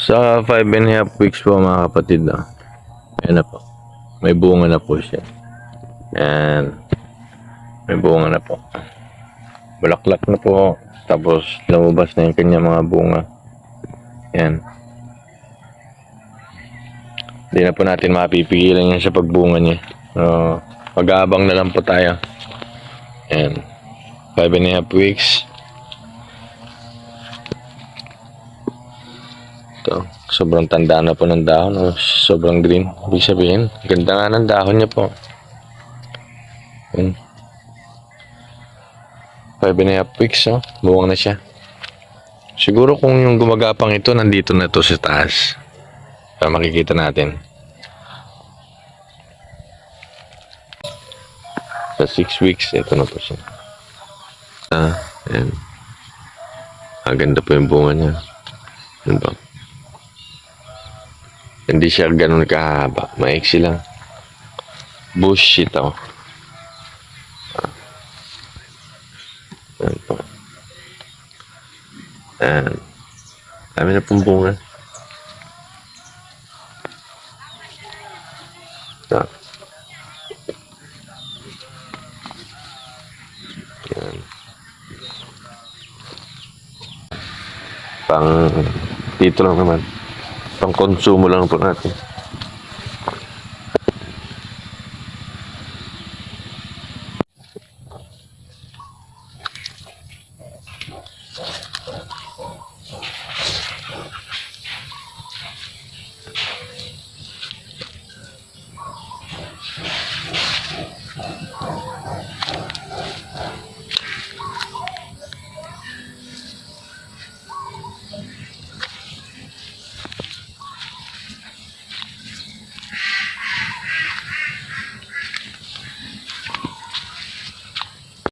Sa 5 and a half weeks po mga kapatid na. Ayan na po. May bunga na po siya. Ayan. May bunga na po. Bulaklak na po. Tapos lumabas na yung kanya mga bunga. Ayan. Hindi na po natin mapipigilan yan sa pagbunga niya. So, mag-aabang na lang po tayo. Ayan. 5 and a half weeks. Ito, sobrang tanda na po ng dahon. Oh, sobrang green. Ibig sabihin, ganda nga ng dahon niya po. Yun. Five and a half weeks, oh. Buwang na siya. Siguro kung yung gumagapang ito, nandito na to sa taas. Para makikita natin. Sa six weeks, ito na po siya. Ah, ayan. Ah, ganda po yung bunga niya. Ano ba? Hindi siya ganun kahaba. Maiksi lang. Bush ito. Ah. Ayan po. Ayan. Dami na pong bunga. Ito. Ayan. Pang dito lang naman. Pang konsumo lang po natin.